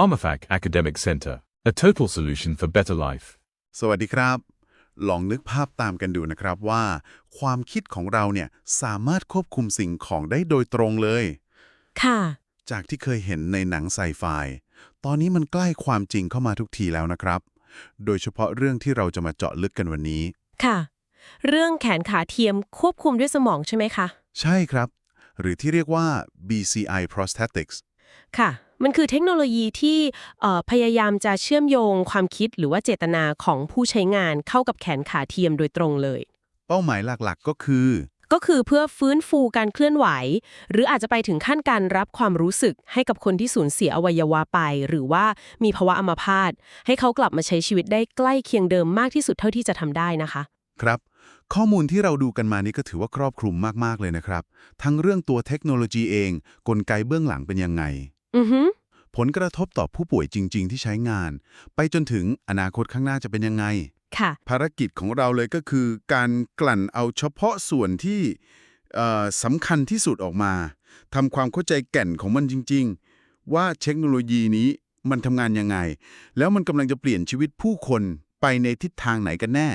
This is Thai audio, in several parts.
PharmaFac Academic Center, a total solution for better life. สวัสดีครับ ลองนึกภาพตามกันดูนะครับว่า ความคิดของเราเนี่ยสามารถควบคุมสิ่งของได้โดยตรงเลย ค่ะ จากที่เคยเห็นในหนังไซไฟ ตอนนี้มันใกล้ความจริงเข้ามาทุกทีแล้วนะครับ โดยเฉพาะเรื่องที่เราจะมาเจาะลึกกันวันนี้ ค่ะ เรื่องแขนขาเทียมควบคุมด้วยสมองใช่ไหมคะ ใช่ครับ หรือที่เรียกว่า BCI prosthetics ค่ะ มันคือเทคโนโลยีที่เอ่อพยายามจะเชื่อมโยงความคิดหรือว่าเจตนาของผู้ใช้งานเข้ากับแขนขาเทียมโดยตรงเลย เป้าหมายหลักๆ ก็คือ ก็คือเพื่อฟื้นฟูการเคลื่อนไหว หรืออาจจะไปถึงขั้นการรับความรู้สึกให้กับคนที่สูญเสียอวัยวะไป หรือว่ามีภาวะอัมพาตให้เขากลับมาใช้ชีวิตได้ใกล้เคียงเดิมมากที่สุดเท่าที่จะทำได้นะคะ ครับข้อมูลที่เราดูกันมานี่ก็ถือว่าครอบคลุมมาก ๆ เลยนะครับ ทั้งเรื่องตัวเทคโนโลยีเอง กลไกเบื้องหลังเป็นยังไง อือฮึผลกระทบต่อผู้ป่วยจริง ๆ ที่ใช้งาน ไปจนถึงอนาคตข้างหน้าจะเป็นยังไง ค่ะ ภารกิจของเราเลยก็คือ การกลั่นเอาเฉพาะส่วนที่เอ่อสำคัญที่สุดออกมาทำความเข้าใจแก่นของมันจริง ๆ ว่าเทคโนโลยีนี้มันทำงานยังไง แล้วมันกำลังจะเปลี่ยนชีวิตผู้คนไปในทิศทางไหนกันแน่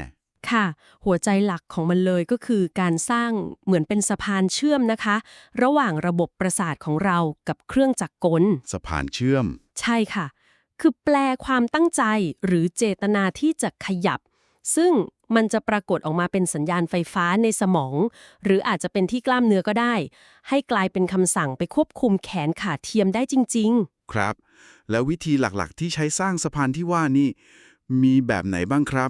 ค่ะ หัวใจหลักของมันเลยก็คือการสร้างเหมือนเป็นสะพานเชื่อมนะคะ ระหว่างระบบประสาทของเรากับเครื่องจักรกล สะพานเชื่อม ใช่ค่ะ คือแปลความตั้งใจหรือเจตนาที่จะขยับ ซึ่งมันจะปรากฏออกมาเป็นสัญญาณไฟฟ้าในสมอง หรืออาจจะเป็นที่กล้ามเนื้อก็ได้ ให้กลายเป็นคำสั่งไปควบคุมแขนขาเทียมได้จริงครับ แล้ววิธีหลักๆ ที่ใช้สร้างสะพานที่ว่านี่ มีแบบไหนบ้างครับ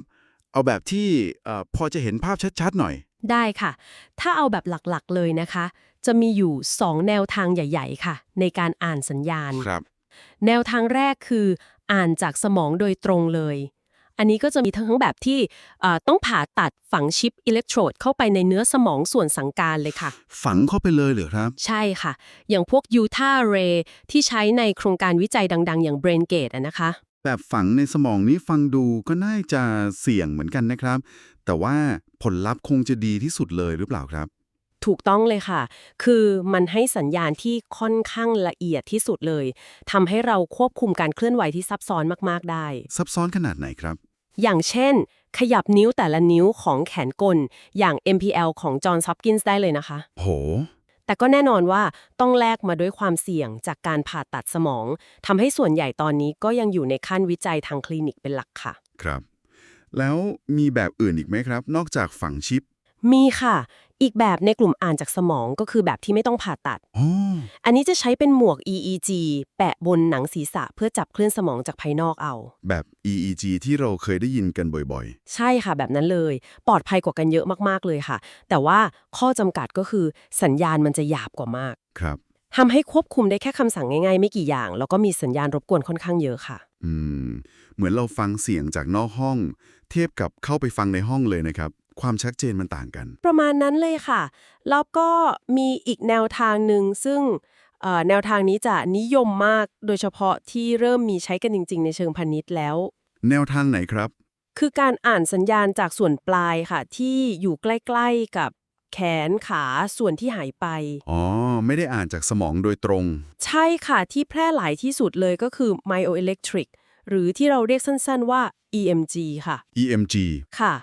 เอาแบบที่เอ่อพอจะเห็นภาพชัดๆหน่อยๆได้ค่ะ ถ้าเอาแบบหลักๆเลยนะคะ จะมีอยู่ 2 แนวทางใหญ่ ๆ ค่ะ ในการอ่านสัญญาณครับ แนวทางแรกคือ อ่านจากสมองโดยตรงเลย อันนี้ก็จะมีทั้งแบบที่เอ่อต้องผ่าตัดฝังชิปอิเล็กโทรดเข้าไปในเนื้อสมองส่วนสั่งการเลยค่ะ ฝังเข้าไปเลยเหรอครับ ใช่ค่ะ อย่างพวก Utah Ray ที่ใช้ในโครงการวิจัยดัง ๆ อย่าง BrainGate อะนะคะ แบบฝังในสมองนี้ฟังดูก็น่าจะเสี่ยงเหมือนกันนะครับ แต่ว่าผลลัพธ์คงจะดีที่สุดเลยหรือเปล่าครับ ถูกต้องเลยค่ะ คือมันให้สัญญาณที่ค่อนข้างละเอียดที่สุดเลยทำให้เราควบคุมการเคลื่อนไหวที่ซับซ้อนมาก ๆ ได้ ซับซ้อนขนาดไหนครับ อย่างเช่น ขยับนิ้วแต่ละนิ้วของแขนกล อย่าง MPL ของ John Hopkins ได้เลยนะคะ โห แต่ก็แน่นอนว่าต้องแลกมาด้วยความเสี่ยงจากการผ่าตัดสมองทำให้ส่วนใหญ่ตอนนี้ก็ยังอยู่ในขั้นวิจัยทางคลินิกเป็นหลักค่ะ ครับ แล้วมีแบบอื่นอีกไหมครับ นอกจากฝังชิป มีค่ะ อีกแบบในกลุ่มอ่านจากสมองก็คือแบบที่ไม่ต้องผ่าตัดอ๋ออันนี้จะใช้เป็นหมวก EEG แปะบนหนังศีรษะเพื่อจับคลื่นสมองจากภายนอกเอา แบบ EEG ที่เราเคยได้ยินกันบ่อยใช่ค่ะ แบบนั้นเลย ปลอดภัยกว่ากันเยอะมากๆเลยค่ะ แต่ว่าข้อจำกัดก็คือสัญญาณมันจะหยาบกว่ามากๆครับทำให้ควบคุมได้แค่คำสั่งง่ายๆ ไม่กี่อย่าง แล้วก็มีสัญญาณรบกวนค่อนข้างเยอะค่ะ อืม เหมือนเราฟังเสียงจากนอกห้อง เทียบกับเข้าไปฟังในห้องเลยนะครับ ความชัดเจนมันต่างกัน ประมาณนั้นเลยค่ะ แล้วก็มีอีกแนวทางหนึ่งซึ่งเอ่อแนวทางนี้จะนิยมมากโดยเฉพาะที่เริ่มมีใช้กันจริง ๆ ในเชิงพาณิชย์แล้ว แนวทางไหนครับ คือการอ่านสัญญาณจากส่วนปลายค่ะ ที่อยู่ใกล้ๆกับแขนขาส่วนที่หายไป อ๋อ ไม่ได้อ่านจากสมองโดยตรง ใช่ค่ะที่แพร่หลายที่สุดเลยก็คือ myoelectric หรือที่เราเรียกสั้นๆว่า EMG ค่ะ EMG ค่ะ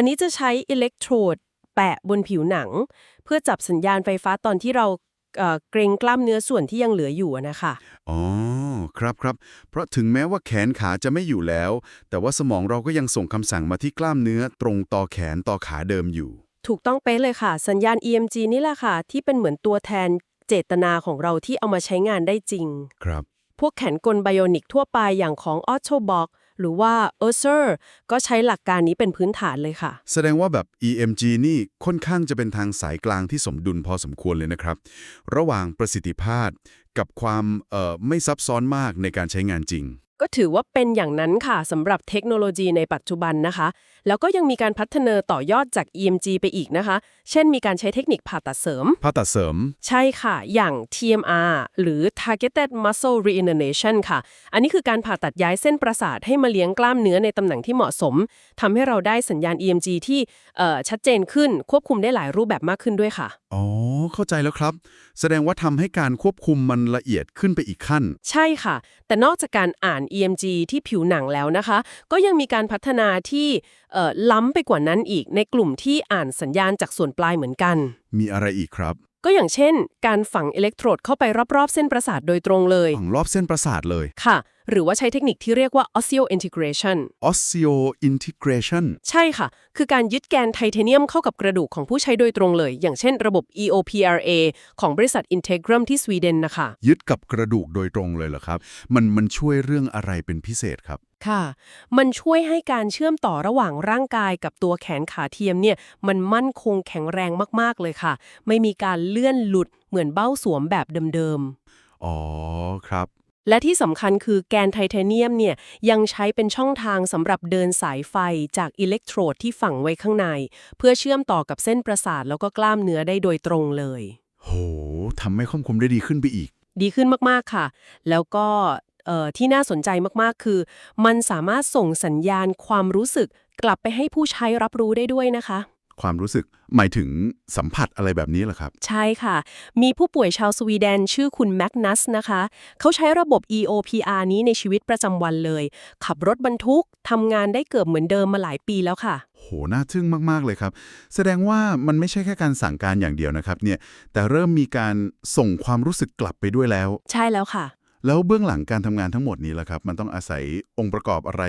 อันนี้จะใช้อิเล็กโทรดแปะบนผิวหนัง เพื่อจับสัญญาณไฟฟ้าตอนที่เราเอ่อเกรงกล้ามเนื้อส่วนที่ยังเหลืออยู่อะนะคะอ๋อ ครับครับ เพราะถึงแม้ว่าแขนขาจะไม่อยู่แล้ว แต่ว่าสมองเราก็ยังส่งคำสั่งมาที่กล้ามเนื้อตรงต่อแขนต่อขาเดิมอยู่ ถูกต้องเป๊ะเลยค่ะ สัญญาณ EMG นี่แหละค่ะ ที่เป็นเหมือนตัวแทนเจตนาของเราที่เอามาใช้งานได้จริง ครับ พวกแขนกลไบโอนิกทั่วไปอย่างของ Autobox หรือว่า u s e r ก็ใช้หลักการนี้เป็นพื้นฐานเลยค่ะ แสดงว่าแบบ EMG นี่ค่อนข้างจะเป็นทางสายกลางที่สมดุลพอสมควรเลยนะครับ ระหว่างประสิทธิภาพกับความเออไม่ซับซ้อนมากในการใช้งานจริง ก็ถือว่าเป็นอย่างนั้นค่ะสำหรับเทคโนโลยีในปัจจุบันนะคะ แล้วก็ยังมีการพัฒนาต่อยอดจาก EMG ไปอีกนะคะ เช่นมีการใช้เทคนิคผ่าตัดเสริม ผ่าตัดเสริม ใช่ค่ะ อย่าง TMR หรือ Targeted Muscle Reinnervation ค่ะ อันนี้คือการผ่าตัดย้ายเส้นประสาทให้มาเลี้ยงกล้ามเนื้อในตำแหน่งที่เหมาะสมทำให้เราได้สัญญาณ EMG ที่เอ่อชัดเจนขึ้นควบคุมได้หลายรูปแบบมากขึ้นด้วยค่ะอ๋อเข้าใจแล้วครับ แสดงว่าทำให้การควบคุมมันละเอียดขึ้นไปอีกขั้น ใช่ค่ะ แต่นอกจากการอ่าน EMG ที่ผิวหนังแล้วนะคะ ก็ยังมีการพัฒนาที่เอ่อล้ำไปกว่านั้นอีกในกลุ่มที่อ่านสัญญาณจากส่วนปลายเหมือนกัน มีอะไรอีกครับ ก็อย่างเช่น การฝังอิเล็กโทรดเข้าไปรอบๆเส้นประสาทโดยตรงเลยฝั่งรอบเส้นประสาทเลยค่ะ หรือว่าใช้เทคนิคที่เรียกว่า osseo integration osseo integration ใช่ค่ะ คือการยึดแกนไทเทเนียมเข้ากับกระดูกของผู้ใช้โดยตรงเลย อย่างเช่นระบบ EOPRA ของบริษัท Integrum ที่สวีเดนนะคะ ยึดกับกระดูกโดยตรงเลยเหรอครับ มันมันช่วยเรื่องอะไรเป็นพิเศษครับ ค่ะ มันช่วยให้การเชื่อมต่อระหว่างร่างกายกับตัวแขนขาเทียมเนี่ย มันมั่นคงแข็งแรงมากๆเลยค่ะ ไม่มีการเลื่อนหลุดเหมือนเบ้าสวมแบบเดิมอ๋อครับๆ และที่สำคัญคือแกนไทเทเนียมเนี่ยยังใช้เป็นช่องทางสำหรับเดินสายไฟจากอิเล็กโทรดที่ฝังไว้ข้างใน เพื่อเชื่อมต่อกับเส้นประสาทแล้วก็กล้ามเนื้อได้โดยตรงเลย โหทำให้ควบคุมได้ดีขึ้นไปอีก ดีขึ้นมาก ๆ ค่ะ แล้วก็เอ่อที่น่าสนใจมาก ๆ คือ มันสามารถส่งสัญญาณความรู้สึกกลับไปให้ผู้ใช้รับรู้ได้ด้วยนะคะ ความรู้สึกหมายถึงสัมผัสอะไรแบบนี้เหรอครับ ใช่ค่ะ มีผู้ป่วยชาวสวีเดนชื่อคุณแมกนัสนะคะ เขาใช้ระบบ EOPR นี้ในชีวิตประจำวันเลย ขับรถบรรทุกทำงานได้เกือบเหมือนเดิมมาหลายปีแล้วค่ะ โห น่าทึ่งมาก ๆ เลยครับ แสดงว่ามันไม่ใช่แค่การสั่งการอย่างเดียวนะครับเนี่ย แต่เริ่มมีการส่งความรู้สึกกลับไปด้วยแล้ว ใช่แล้วค่ะแล้วเบื้องหลังการทำงานทั้งหมดนี้ล่ะครับ มันต้องอาศัยองค์ประกอบอะไร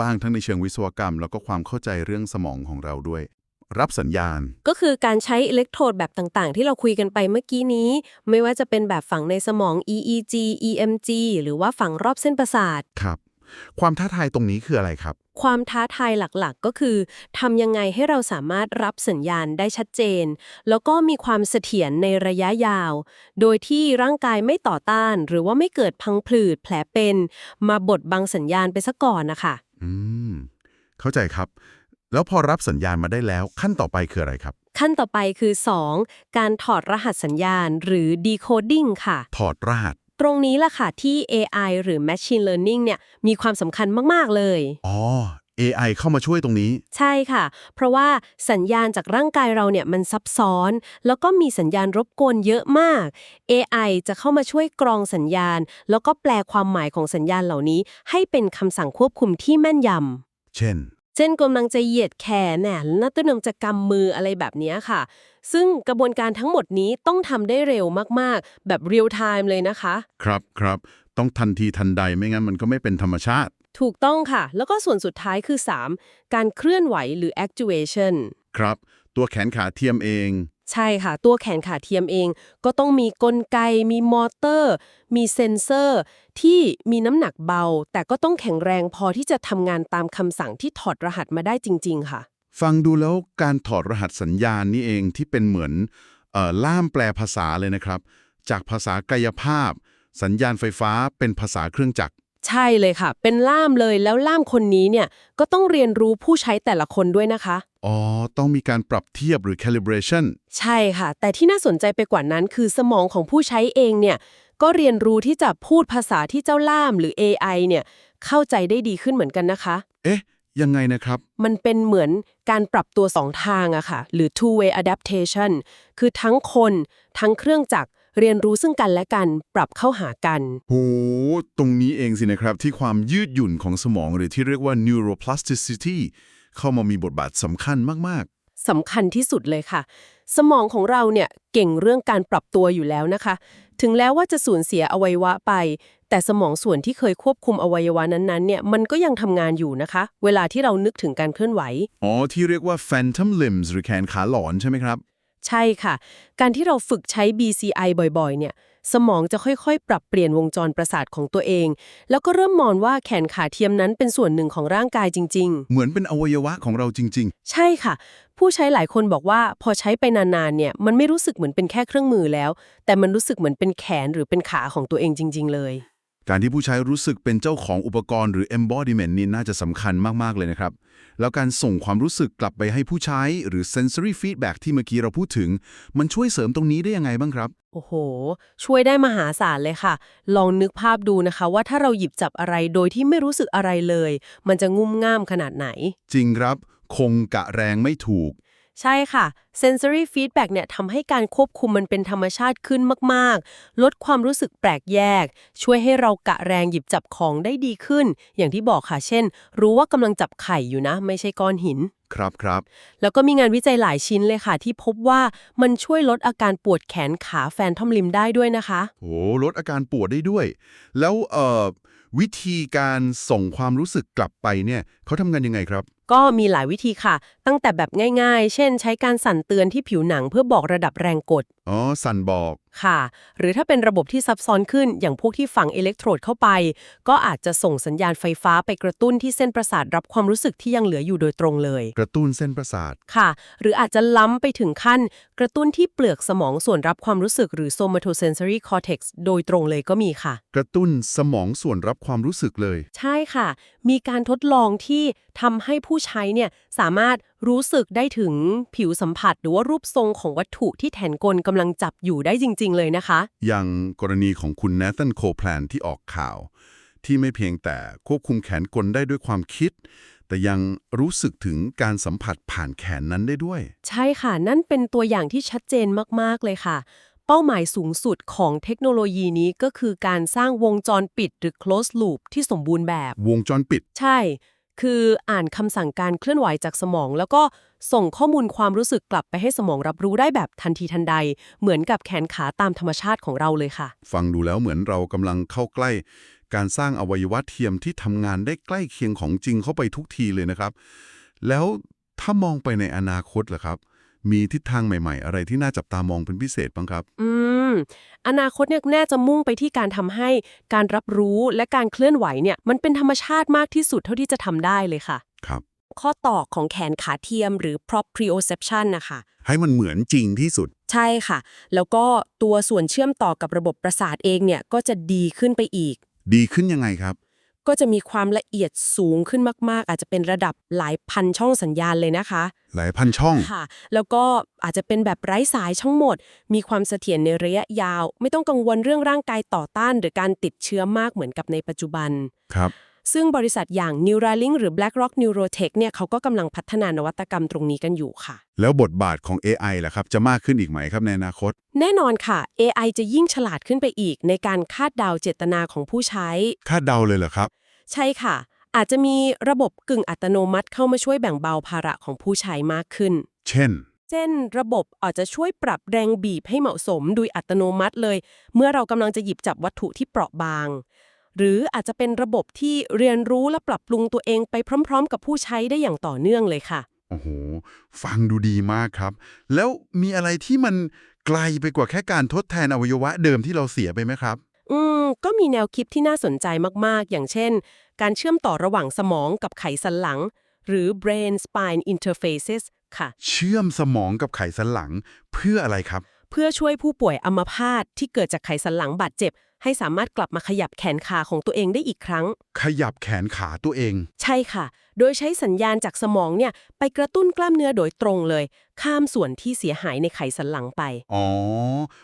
บ้างทั้งในเชิงวิศวกรรม แล้วก็ความเข้าใจเรื่องสมองของเราด้วย รับสัญญาณ ก็คือการใช้อิเล็กโทรดแบบต่างๆ ที่เราคุยกันไปเมื่อกี้นี้ ไม่ว่าจะเป็นแบบฝังในสมอง EEG EMG หรือว่าฝังรอบเส้นประสาท ครับ ความท้าทายตรงนี้คืออะไรครับ ความท้าทายหลักๆ ก็คือทำยังไงให้เราสามารถรับสัญญาณได้ชัดเจน แล้วก็มีความเสถียรในระยะยาว โดยที่ร่างกายไม่ต่อต้าน หรือว่าไม่เกิดพังผืดแผลเป็น มาบดบังสัญญาณไปซะก่อนนะคะอืมเข้าใจครับ แล้วพอรับสัญญาณมาได้แล้ว ขั้นต่อไปคืออะไรครับ ขั้นต่อไปคือ 2. การถอดรหัสสัญญาณหรือ decoding ค่ะ ถอดรหัส ตรงนี้ล่ะค่ะที่ AI หรือ Machine Learning เนี่ยมีความสำคัญมาก ๆ เลย อ๋อ AI เข้ามาช่วยตรงนี้ ใช่ค่ะ เพราะว่าสัญญาณจากร่างกายเราเนี่ยมันซับซ้อน แล้วก็มีสัญญาณรบกวนเยอะมาก AI จะเข้ามาช่วยกรองสัญญาณ แล้วก็แปลความหมายของสัญญาณเหล่านี้ ให้เป็นคำสั่งควบคุมที่แม่นยำเช่น เช่นกำลังจะเหยียดแขนเนี่ยแล้วตัวหนึ่งจะกำมืออะไรแบบเนี้ยค่ะ ซึ่งกระบวนการทั้งหมดนี้ต้องทำได้เร็วมากๆ แบบเรียลไทม์เลยนะคะ ครับครับต้องทันทีทันใดไม่งั้นมันก็ไม่เป็นธรรมชาติ ถูกต้องค่ะ แล้วก็ส่วนสุดท้ายคือ 3. การเคลื่อนไหวหรือ actuation ครับ ตัวแขนขาเทียมเอง ใช่ค่ะ ตัวแขนขาเทียมเอง ก็ต้องมีกลไก มีมอเตอร์ มีเซ็นเซอร์ ที่มีน้ำหนักเบา แต่ก็ต้องแข็งแรงพอที่จะทำงานตามคำสั่งที่ถอดรหัสมาได้จริง ๆ ค่ะ ฟังดูแล้วการถอดรหัสสัญญาณนี่เองที่เป็นเหมือนออล่ามแปลภาษาเลยนะครับ จากภาษากายภาพ สัญญาณไฟฟ้าเป็นภาษาเครื่องจักร ใช่เลยค่ะ เป็นล่ามเลยแล้วล่ามคนนี้เนี่ยก็ต้องเรียนรู้ผู้ใช้แต่ละคนด้วยนะคะ อ๋อ ต้องมีการปรับเทียบหรือ calibration ใช่ค่ะ แต่ที่น่าสนใจไปกว่านั้นคือสมองของผู้ใช้เองเนี่ยก็เรียนรู้ที่จะพูดภาษาที่เจ้าล่ามหรือ AI เนี่ยเข้าใจได้ดีขึ้นเหมือนกันนะคะ เอ๊ะ ยังไงนะครับ มันเป็นเหมือนการปรับตัวสองทางอะค่ะ หรือ two way adaptation คือทั้งคน ทั้งเครื่องจักร เรียนรู้ซึ่งกันและกันปรับเข้าหากัน โห ตรงนี้เองสินะครับ ที่ความยืดหยุ่นของสมองหรือที่เรียกว่า neuroplasticity เข้ามามีบทบาทสำคัญมากสำคัญที่สุดเลยค่ะ สมองของเราเนี่ยเก่งเรื่องการปรับตัวอยู่แล้วนะคะ ถึงแล้วว่าจะสูญเสียอวัยวะไป แต่สมองส่วนที่เคยควบคุมอวัยวะนั้นๆเนี่ยมันก็ยังทำงานอยู่นะคะ เวลาที่เรานึกถึงการเคลื่อนไหวๆอ๋อ ที่เรียกว่า phantom limbs หรือแขนขาหลอนใช่ไหมครับ ใช่ค่ะ การที่เราฝึกใช้ BCI บ่อยๆ เนี่ย สมองจะค่อยๆ ปรับเปลี่ยนวงจรประสาทของตัวเอง แล้วก็เริ่มมองว่าแขนขาเทียมนั้นเป็นส่วนหนึ่งของร่างกายจริง เหมือนเป็นอวัยวะของเราจริง ๆ ใช่ค่ะ ผู้ใช้หลายคนบอกว่าพอใช้ไปนานๆ เนี่ย มันไม่รู้สึกเหมือนเป็นแค่เครื่องมือแล้ว แต่มันรู้สึกเหมือนเป็นแขนหรือเป็นขาของตัวเองจริง ๆ เลยๆ การที่ผู้ใช้รู้สึกเป็นเจ้าของอุปกรณ์หรือ embodiment นี่น่าจะสำคัญมาก ๆ เลยนะครับ แล้วการส่งความรู้สึกกลับไปให้ผู้ใช้หรือ sensory feedback ที่เมื่อกี้เราพูดถึง มันช่วยเสริมตรงนี้ได้ยังไงบ้างครับ โอ้โห ช่วยได้มหาศาลเลยค่ะ ลองนึกภาพดูนะคะว่าถ้าเราหยิบจับอะไรโดยที่ไม่รู้สึกอะไรเลย มันจะงุ่มง่ามขนาดไหน จริงครับ คงกะแรงไม่ถูก ใช่ค่ะ sensory feedback เนี่ยทำให้การควบคุมมันเป็นธรรมชาติขึ้นมากๆ ลดความรู้สึกแปลกแยก ช่วยให้เรากะแรงหยิบจับของได้ดีขึ้น อย่างที่บอกค่ะ เช่น รู้ว่ากำลังจับไข่อยู่นะ ไม่ใช่ก้อนหิน ครับครับ แล้วก็มีงานวิจัยหลายชิ้นเลยค่ะ ที่พบว่ามันช่วยลดอาการปวดแขนขาแฟนทอมลิมได้ด้วยนะคะ โอ้ลดอาการปวดได้ด้วย แล้วเอ่อวิธีการส่งความรู้สึกกลับไปเนี่ยเขาทำงานยังไงครับ ก็มีหลายวิธีค่ะ ตั้งแต่แบบง่ายๆ เช่น ใช้การสั่นเตือนที่ผิวหนังเพื่อบอกระดับแรงกด อ๋อ สั่นบอก ค่ะ หรือถ้าเป็นระบบที่ซับซ้อนขึ้น อย่างพวกที่ฝังอิเล็กโทรดเข้าไป ก็อาจจะส่งสัญญาณไฟฟ้าไปกระตุ้นที่เส้นประสาทรับความรู้สึกที่ยังเหลืออยู่โดยตรงเลย กระตุ้นเส้นประสาท ค่ะ หรืออาจจะล้ำไปถึงขั้น กระตุ้นที่เปลือกสมองส่วนรับความรู้สึกหรือ somatosensory cortex โดยตรงเลยก็มีค่ะ กระตุ้นสมองส่วนรับความรู้สึกเลย ใช่ค่ะ มีการทดลองที่ทำให้ผู้ใช้เนี่ยสามารถรู้สึกได้ถึงผิวสัมผัส หรือว่ารูปทรงของวัตถุที่แทนกลกำลังจับอยู่ได้จริง ๆ เลยนะคะ อย่างกรณีของคุณ Nathan Copeland ที่ออกข่าว ที่ไม่เพียงแต่ควบคุมแขนกลได้ด้วยความคิด แต่ยังรู้สึกถึงการสัมผัสผ่านแขนนั้นได้ด้วย ใช่ค่ะนั่นเป็นตัวอย่างที่ชัดเจนมากๆเลยค่ะ เป้าหมายสูงสุดของเทคโนโลยีนี้ก็คือการสร้างวงจรปิดหรือ closed loop ที่สมบูรณ์แบบ วงจรปิด ใช่ คืออ่านคำสั่งการเคลื่อนไหวจากสมอง แล้วก็ส่งข้อมูลความรู้สึกกลับไปให้สมองรับรู้ได้แบบทันทีทันใด เหมือนกับแขนขาตามธรรมชาติของเราเลยค่ะ ฟังดูแล้วเหมือนเรากำลังเข้าใกล้ การสร้างอวัยวะเทียมที่ทำงานได้ใกล้เคียงของจริงเข้าไปทุกทีเลยนะครับ แล้วถ้ามองไปในอนาคตล่ะครับ มีทิศทางใหม่ ๆ อะไรที่น่าจับตามองเป็นพิเศษบ้างครับ อืม อนาคตเนี่ยแน่จะมุ่งไปที่การทำให้การรับรู้และการเคลื่อนไหวเนี่ยมันเป็นธรรมชาติมากที่สุดเท่าที่จะทำได้เลยค่ะ ครับ ข้อต่อของแขนขาเทียมหรือ proprioception นะคะ ให้มันเหมือนจริงที่สุด ใช่ค่ะ แล้วก็ตัวส่วนเชื่อมต่อกับระบบประสาทเองเนี่ยก็จะดีขึ้นไปอีก ดีขึ้นยังไงครับ ก็จะมีความละเอียดสูงขึ้นมาก ๆ อาจจะเป็นระดับหลายพันช่องสัญญาณเลยนะคะ หลายพันช่องค่ะ แล้วก็อาจจะเป็นแบบไร้สายช่องหมด มีความเสถียรในระยะยาว ไม่ต้องกังวลเรื่องร่างกายต่อต้าน หรือการติดเชื้อมากเหมือนกับในปัจจุบันครับ ซึ่งบริษัทอย่าง Neuralink หรือ BlackRock Neurotech เนี่ยเขาก็กำลังพัฒนานวัตกรรมตรงนี้กันอยู่ค่ะ แล้วบทบาทของ AI ล่ะครับ จะมากขึ้นอีกไหมครับในอนาคต แน่นอนค่ะ AI จะยิ่งฉลาดขึ้นไปอีก ในการคาดเดาเจตนาของผู้ใช้ คาดเดาเลยเหรอครับ ใช่ค่ะ อาจจะมีระบบกึ่งอัตโนมัติเข้ามาช่วยแบ่งเบาภาระของผู้ใช้มากขึ้น เช่น เช่น ระบบอาจจะช่วยปรับแรงบีบให้เหมาะสมโดยอัตโนมัติเลย เมื่อเรากำลังจะหยิบจับวัตถุที่เปราะบาง หรืออาจจะเป็นระบบที่เรียนรู้และปรับปรุงตัวเองไปพร้อม ๆ กับผู้ใช้ได้อย่างต่อเนื่องเลยค่ะ โอ้โห ฟังดูดีมากครับ แล้วมีอะไรที่มันไกลไปกว่าแค่การทดแทนอวัยวะเดิมที่เราเสียไปไหมครับ อืม ก็มีแนวคิดที่น่าสนใจมากๆ อย่างเช่น การเชื่อมต่อระหว่างสมองกับไขสันหลัง หรือ brain spine interfaces ค่ะ เชื่อมสมองกับไขสันหลังเพื่ออะไรครับ เพื่อช่วยผู้ป่วยอัมพาตที่เกิดจากไขสันหลังบาดเจ็บ ให้สามารถกลับมาขยับแขนขาของตัวเองได้อีกครั้ง ขยับแขนขาตัวเอง ใช่ค่ะ โดยใช้สัญญาณจากสมองเนี่ยไปกระตุ้นกล้ามเนื้อโดยตรงเลย ข้ามส่วนที่เสียหายในไขสันหลังไป อ๋อ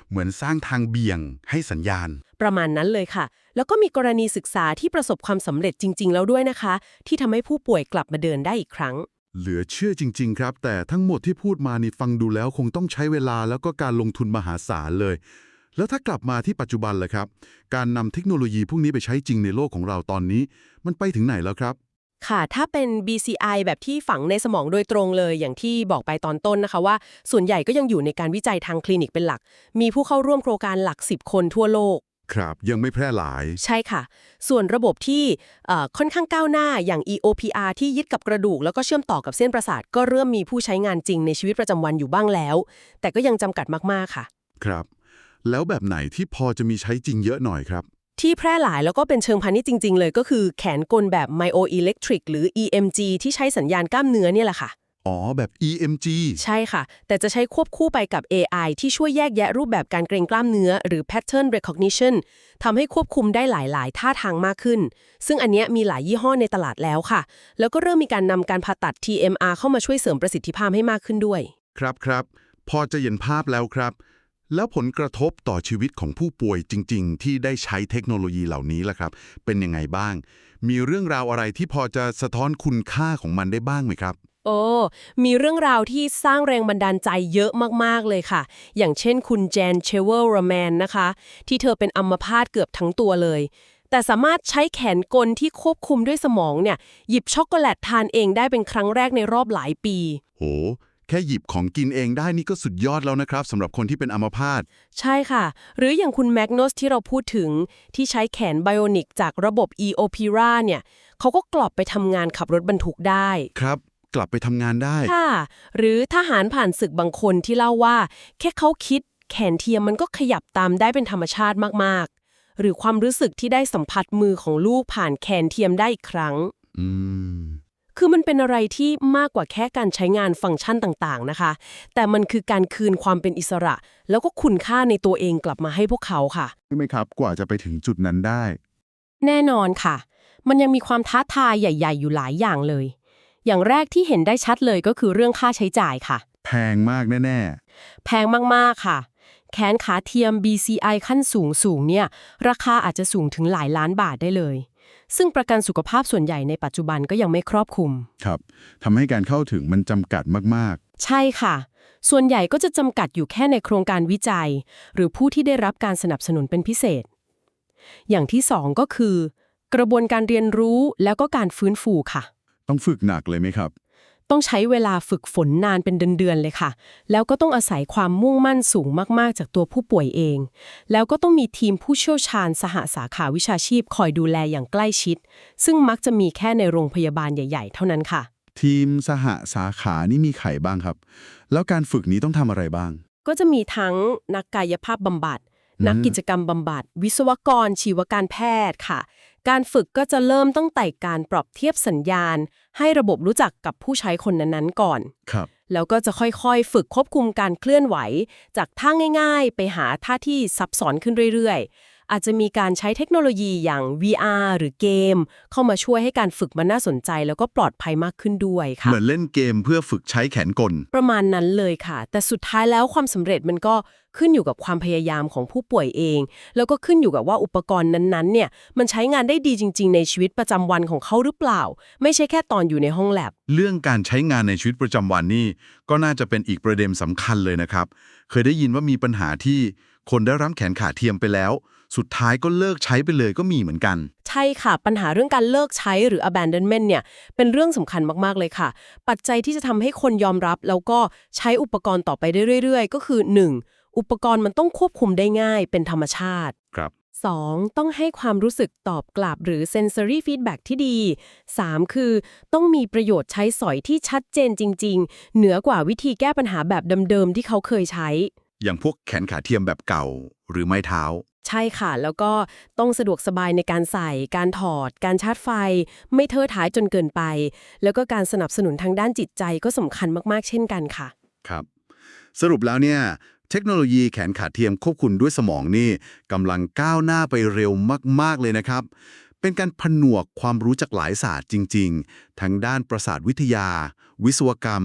เหมือนสร้างทางเบี่ยงให้สัญญาณ ประมาณนั้นเลยค่ะ แล้วก็มีกรณีศึกษาที่ประสบความสำเร็จจริง ๆ แล้วด้วยนะคะ ที่ทำให้ผู้ป่วยกลับมาเดินได้อีกครั้ง เหลือเชื่อจริง ๆ ครับ แต่ทั้งหมดที่พูดมานี่ฟังดูแล้วคงต้องใช้เวลาแล้วก็การลงทุนมหาศาลเลย แล้วถ้ากลับมาที่ปัจจุบันล่ะครับ การนำเทคโนโลยีพวกนี้ไปใช้จริงในโลกของเราตอนนี้ มันไปถึงไหนแล้วครับ ค่ะ ถ้าเป็น BCI แบบที่ฝังในสมองโดยตรงเลย อย่างที่บอกไปตอนต้นนะคะว่า ส่วนใหญ่ก็ยังอยู่ในการวิจัยทางคลินิกเป็นหลัก มีผู้เข้าร่วมโครงการหลัก 10 คนทั่วโลกครับยังไม่แพร่หลาย ใช่ค่ะ ส่วนระบบที่เอ่อค่อนข้างก้าวหน้าอย่าง EOPR ที่ยึดกับกระดูก แล้วก็เชื่อมต่อกับเส้นประสาท ก็เริ่มมีผู้ใช้งานจริงในชีวิตประจำวันอยู่บ้างแล้ว แต่ก็ยังจำกัดมาก ๆ ค่ะ ครับ แล้วแบบไหนที่พอจะมีใช้จริงเยอะหน่อยครับ ที่แพร่หลายแล้วก็เป็นเชิงพาณิชย์จริง ๆ เลยก็คือแขนกลแบบ myoelectric หรือ EMG ที่ใช้สัญญาณกล้ามเนื้อเนี่ยแหละค่ะ อ๋อ แบบ EMG ใช่ค่ะ แต่จะใช้ควบคู่ไปกับ AI ที่ช่วยแยกแยะรูปแบบการเกรงกล้ามเนื้อ หรือ pattern recognition ทำให้ควบคุมได้หลาย ๆ ท่าทางมากขึ้น ซึ่งอันเนี้ยมีหลายยี่ห้อในตลาดแล้วค่ะ แล้วก็เริ่มมีการนำการผ่าตัด TMR เข้ามาช่วยเสริมประสิทธิภาพให้มากขึ้นด้วย ครับครับ พอจะเห็นภาพแล้วครับ แล้วผลกระทบต่อชีวิตของผู้ป่วยจริง ๆ ที่ได้ใช้เทคโนโลยีเหล่านี้ล่ะครับ เป็นยังไงบ้าง มีเรื่องราวอะไรที่พอจะสะท้อนคุณค่าของมันได้บ้างไหมครับ โอ้ มีเรื่องราวที่สร้างแรงบันดาลใจเยอะมาก ๆ เลยค่ะ อย่างเช่นคุณแจนเชเวลร์แมนนะคะ ที่เธอเป็นอัมพาตเกือบทั้งตัวเลย แต่สามารถใช้แขนกลที่ควบคุมด้วยสมองเนี่ย หยิบช็อกโกแลตทานเองได้เป็นครั้งแรกในรอบหลายปี โหแค่หยิบของกินเองได้นี่ก็สุดยอดแล้วนะครับสำหรับคนที่เป็นอัมพาต ใช่ค่ะ หรืออย่างคุณแมกน s ที่เราพูดถึงที่ใช้แขนไบโอนิกจากระบบ EOPRA เนี่ยเขาก็กลับไปทำงานขับรถบรรทุกได้ ครับ กลับไปทำงานได้ ค่ะ หรือทหารผ่านศึกบางคนที่เล่าว่า แค่เขาคิด แขนเทียมมันก็ขยับตามได้เป็นธรรมชาติมากๆ หรือความรู้สึกที่ได้สัมผัสมือของลูกผ่านแขนเทียมได้อีกครั้ง อืม คือมันเป็นอะไรที่มากกว่าแค่การใช้งานฟังก์ชันต่างๆนะคะ แต่มันคือการคืนความเป็นอิสระ แล้วก็คุณค่าในตัวเองกลับมาให้พวกเขาค่ะ ใช่ไหมครับ กว่าจะไปถึงจุดนั้นได้ แน่นอนค่ะ มันยังมีความท้าทายใหญ่ ๆ อยู่หลายอย่างเลย อย่างแรกที่เห็นได้ชัดเลยก็คือเรื่องค่าใช้จ่ายค่ะ แพงมากแน่แพงมากๆค่ะ แขนขาเทียม BCI ขั้นสูงสูงๆเนี่ย ราคาอาจจะสูงถึงหลายล้านบาทได้เลย ซึ่งประกันสุขภาพส่วนใหญ่ในปัจจุบันก็ยังไม่ครอบคลุมๆครับทำให้การเข้าถึงมันจำกัดมากใช่ค่ะ ส่วนใหญ่ก็จะจำกัดอยู่แค่ในโครงการวิจัย หรือผู้ที่ได้รับการสนับสนุนเป็นพิเศษ อย่างที่สองก็คือ กระบวนการเรียนรู้แล้วก็การฟื้นฟูค่ะ ๆ ต้องฝึกหนักเลยไหมครับ ต้องใช้เวลาฝึกฝนนานเป็นเดือนๆเลยค่ะ แล้วก็ต้องอาศัยความมุ่งมั่นสูงมากๆ จากตัวผู้ป่วยเอง แล้วก็ต้องมีทีมผู้เชี่ยวชาญสหสาขาวิชาชีพคอยดูแลอย่างใกล้ชิด ซึ่งมักจะมีแค่ในโรงพยาบาลใหญ่ๆ เท่านั้นค่ะ ทีมสหสาขานี่มีไข่บ้างครับ แล้วการฝึกนี้ต้องทำอะไรบ้าง ก็จะมีทั้งนักกายภาพบำบัดอืมนักกิจกรรมบำบัด วิศวกรชีวการแพทย์ค่ะ การฝึกก็จะเริ่มตั้งแต่การปรับเทียบสัญญาณ ให้ระบบรู้จักกับผู้ใช้คนนั้นๆก่อน ครับ แล้วก็จะค่อยๆ ฝึกควบคุมการเคลื่อนไหว จากท่าง่าย ๆ ไปหาท่าที่ซับซ้อนขึ้นเรื่อยๆ อาจจะมีการใช้เทคโนโลยีอย่าง VR หรือเกม เข้ามาช่วยให้การฝึกมันน่าสนใจ แล้วก็ปลอดภัยมากขึ้นด้วยค่ะ เหมือนเล่นเกมเพื่อฝึกใช้แขนกล ประมาณนั้นเลยค่ะ แต่สุดท้ายแล้วความสำเร็จมันก็ขึ้นอยู่กับความพยายามของผู้ป่วยเอง แล้วก็ขึ้นอยู่กับว่าอุปกรณ์นั้นๆเนี่ยมันใช้งานได้ดีจริง ๆ ในชีวิตประจำวันของเขาหรือเปล่า ไม่ใช่แค่ตอนอยู่ในห้องแลบเรื่องการใช้งานในชีวิตประจำวันนี่ก็น่าจะเป็นอีกประเด็นสำคัญเลยนะครับ เคยได้ยินว่ามีปัญหาที่ คนได้รับแขนขาเทียมไปแล้ว สุดท้ายก็เลิกใช้ไปเลยก็มีเหมือนกัน ใช่ค่ะ ปัญหาเรื่องการเลิกใช้หรือ abandonment เนี่ย เป็นเรื่องสำคัญมาก ๆ เลยค่ะ ปัจจัยที่จะทำให้คนยอมรับ แล้วก็ใช้อุปกรณ์ต่อไปได้เรื่อย ๆ ก็คือ 1. อุปกรณ์มันต้องควบคุมได้ง่าย เป็นธรรมชาติครับ 2. ต้องให้ความรู้สึกตอบกลับหรือ sensory feedback ที่ดี 3. คือ ต้องมีประโยชน์ใช้สอยที่ชัดเจนจริง ๆ เหนือกว่าวิธีแก้ปัญหาแบบเดิมๆที่เขาเคยใช้ อย่างพวกแขนขาเทียมแบบเก่าหรือไม้เท้า ใช่ค่ะ แล้วก็ต้องสะดวกสบายในการใส่ การถอด การชาร์จไฟ ไม่เทอะท้ายจนเกินไป แล้วก็การสนับสนุนทางด้านจิตใจก็สำคัญมากๆ เช่นกันค่ะ ครับ สรุปแล้วเนี่ย เทคโนโลยีแขนขาเทียมควบคุมด้วยสมองนี่กำลังก้าวหน้าไปเร็วมาก ๆ เลยนะครับ เป็นการผนวกความรู้จากหลายศาสตร์จริง ๆ ทั้งด้านประสาทวิทยา วิศวกรรม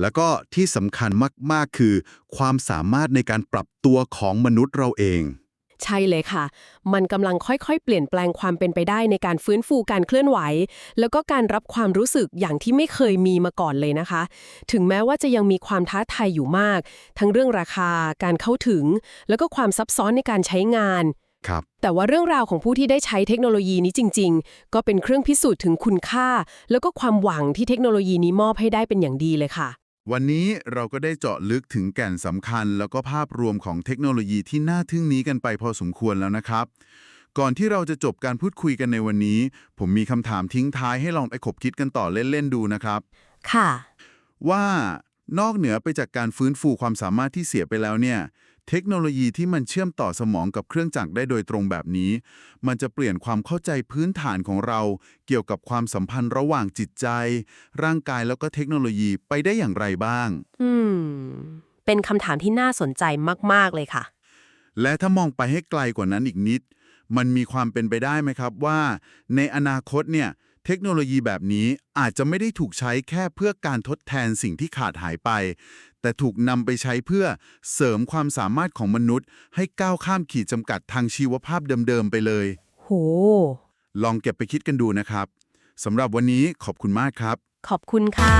แล้วก็ที่สำคัญมาก ๆ คือ ความสามารถในการปรับตัวของมนุษย์เราเอง ใช่เลยค่ะ มันกำลังค่อยๆ เปลี่ยนแปลงความเป็นไปได้ในการฟื้นฟูการเคลื่อนไหว แล้วก็การรับความรู้สึกอย่างที่ไม่เคยมีมาก่อนเลยนะคะ ถึงแม้ว่าจะยังมีความท้าทายอยู่มาก ทั้งเรื่องราคา การเข้าถึง แล้วก็ความซับซ้อนในการใช้งาน ครับ แต่ว่าเรื่องราวของผู้ที่ได้ใช้เทคโนโลยีนี้จริง ๆ ก็เป็นเครื่องพิสูจน์ถึงคุณค่า แล้วก็ความหวังที่เทคโนโลยีนี้มอบให้ได้เป็นอย่างดีเลยค่ะ วันนี้เราก็ได้เจาะลึกถึงแก่นสำคัญ แล้วก็ภาพรวมของเทคโนโลยีที่น่าทึ่งนี้กันไปพอสมควรแล้วนะครับ ก่อนที่เราจะจบการพูดคุยกันในวันนี้ ผมมีคำถามทิ้งท้ายให้ลองไปขบคิดกันต่อเล่นๆดูนะครับ ค่ะ ว่านอกเหนือไปจากการฟื้นฟูความสามารถที่เสียไปแล้วเนี่ย เทคโนโลยีที่มันเชื่อมต่อสมองกับเครื่องจักรได้โดยตรงแบบนี้ มันจะเปลี่ยนความเข้าใจพื้นฐานของเรา เกี่ยวกับความสัมพันธ์ระหว่างจิตใจ ร่างกายแล้วก็เทคโนโลยีไปได้อย่างไรบ้าง อืม เป็นคำถามที่น่าสนใจมาก ๆ เลยค่ะ และถ้ามองไปให้ไกลกว่านั้นอีกนิด มันมีความเป็นไปได้ไหมครับว่า ในอนาคตเนี่ย เทคโนโลยีแบบนี้อาจจะไม่ได้ถูกใช้แค่เพื่อการทดแทนสิ่งที่ขาดหายไป แต่ถูกนำไปใช้เพื่อเสริมความสามารถของมนุษย์ ให้ก้าวข้ามขีดจำกัดทางชีวภาพเดิม ๆ ไปเลย โห ลองเก็บไปคิดกันดูนะครับสำหรับวันนี้ขอบคุณมากครับ ขอบคุณค่ะ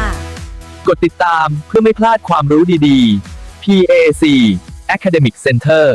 กดติดตามเพื่อไม่พลาดความรู้ดีๆ PAC Academic Center